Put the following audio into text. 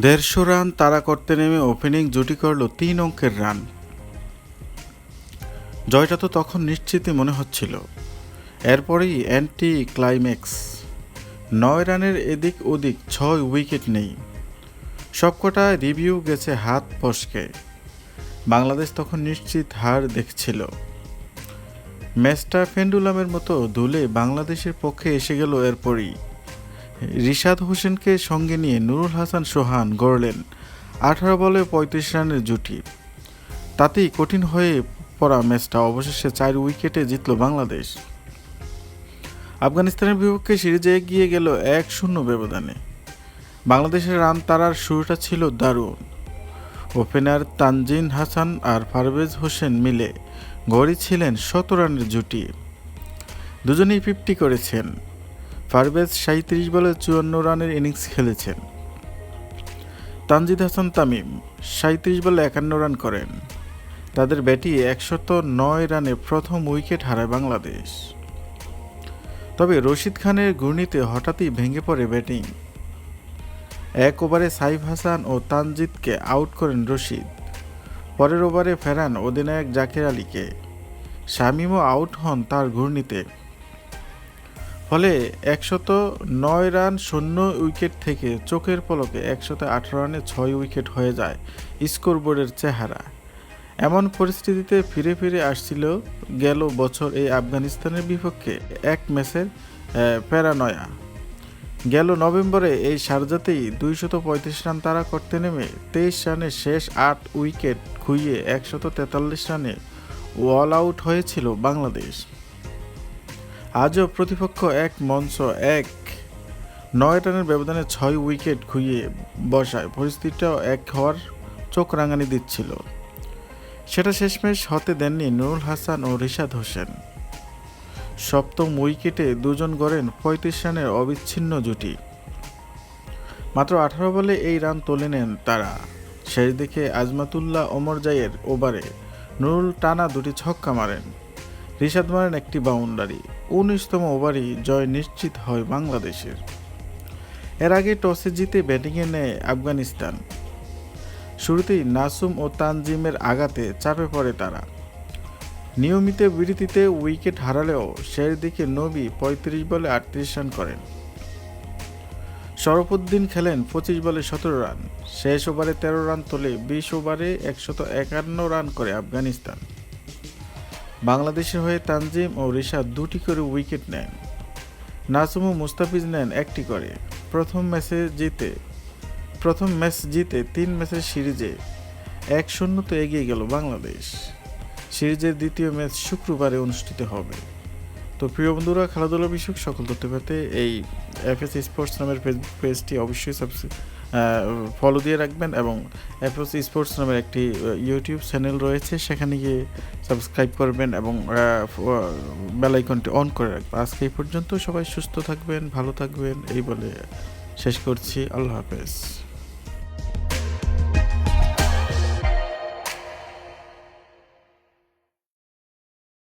দেড়শো রান তারা করতে নেমে ওপেনিং জুটি করল তিন অঙ্কের রান। জয়টা তো তখন নিশ্চিতই মনে হচ্ছিল। এরপরেই অ্যান্টি ক্লাইম্যাক্স। নয় রানের এদিক ওদিক ছয় উইকেট নেই। সবকটা রিভিউ গেছে হাত ফসকে। বাংলাদেশ তখন নিশ্চিত হার দেখছিল। ম্যাচটা পেন্ডুলামের মতো দুলে বাংলাদেশের পক্ষে এসে গেল এরপরই। রিশাদ হোসেনকে সঙ্গে নিয়ে নুরুল হাসান সোহান গড়লেন আঠারো বলে পঁয়ত্রিশ রানের জুটি। তাতেই কঠিন হয়ে পড়া ম্যাচটা অবশেষে চার উইকেটে জিতল বাংলাদেশ। আফগানিস্তানের বিপক্ষে সিরিজে এগিয়ে গেল এক শূন্য ব্যবধানে। বাংলাদেশের রান তারার শুরুটা ছিল দারুণ। ওপেনার তানজিন হাসান আর পারভেজ হোসেন মিলে গড়ি ছিলেন শত রানের জুটি। দুজনেই ফিফটি করেছেন। পারভেজ সাঁত্রিশ বলে চুয়ান্ন রানের ইনিংস খেলেছেন। তানজিদ হাসান তামিম সাঁত্রিশ বলে একান্ন রান করেন। তাদের ব্যাটি একশত নয় রানে প্রথম উইকেট হারায় বাংলাদেশ। তবে রশিদ খানের ঘূর্ণিতে হঠাৎই ভেঙে পড়ে ব্যাটিং। এক ওভারে সাইফ হাসান ও তানজিদকে আউট করেন রশিদ। পরের ওভারে ফেরান অধিনায়ক জাকির আলীকে। শামিমও আউট হন তার ঘূর্ণিতে। ফলে একশত নয় রান শূন্য উইকেট থেকে চোখের পলকে একশত আঠারো রানে ছয় উইকেট হয়ে যায় স্কোরবোর্ডের চেহারা। এমন পরিস্থিতিতে ফিরে ফিরে আসছিল গেল বছর এই আফগানিস্তানের বিপক্ষে এক ম্যাচের প্যারানয়া। গেল নভেম্বরে এই সারজাতেই দুইশত পঁয়ত্রিশ রান তারা করতে নেমে তেইশ রানে শেষ আট উইকেট খুইয়ে একশত তেতাল্লিশ রানে ওয়াল আউট হয়েছিল বাংলাদেশ। আজও প্রতিপক্ষ এক মঞ্চ এক। নয় রানের ব্যবধানে ছয় উইকেট খুইয়ে বসায়। পরিস্থিতিটাও এক হওয়ার চোখ রাঙানি দিচ্ছিল। সেটা শেষমেশ হতে দেননি নুরুল হাসান ও রিশাদ হোসেন। সপ্তম উইকেটে দুজন গড়েন পঁয়ত্রিশ রানের অবিচ্ছিন্ন জুটি। মাত্র আঠারো বলে এই রান তুলে নেন তারা। শেষ দিকে আজমাতুল্লাহ ওমর জাইয়ের ওভারে নুরুল টানা দুটি ছক্কা মারেন। রিশাদ মারেন একটি বাউন্ডারি, উনিশতম ওভারই জয় নিশ্চিত হয় বাংলাদেশের। এর আগে টসে জিতে ব্যাটিংয়ে নেয় আফগানিস্তান। শুরুতেই নাসুম ও তানজিমের আঘাতে চাপে পড়ে তারা। নিয়মিত বিরতিতে উইকেট হারালেও শেষ দিকে নবী পঁয়ত্রিশ বলে আটত্রিশ রান করেন। শরফুদ্দিন খেলেন পঁচিশ বলে সতেরো রান। শেষ ওভারে তেরো রান তোলে বিশ ওভারে একশত একান্ন রান করে আফগানিস্তান। বাংলাদেশের হয়ে তানজিম ও রিশাদ দুটি করে উইকেট নেন। নাসুম ও মুস্তাফিজ নেন একটি করে। প্রথম ম্যাচে জিতে প্রথম ম্যাচ জিতে তিন ম্যাচের সিরিজে এক শূন্যতে এগিয়ে গেল বাংলাদেশ। সিরিজের দ্বিতীয় ম্যাচ শুক্রবারে অনুষ্ঠিত হবে। তো প্রিয় বন্ধুরা, খেলাধুলা বিষয়ক সকল তথ্য পেতে এই এফএস স্পোর্টস নামের ফেসবুক পেজটি অবশ্যই ফলো দিয়ে রাখবেন এবং এফএস স্পোর্টস নামের একটি ইউটিউব চ্যানেল রয়েছে, সেখানে গিয়ে সাবস্ক্রাইব করবেন এবং বেলাইকনটি অন করে রাখবেন। আজকে এই পর্যন্ত সবাই সুস্থ থাকবেন, ভালো থাকবেন, এই বলে শেষ করছি। আল্লাহ হাফেজ।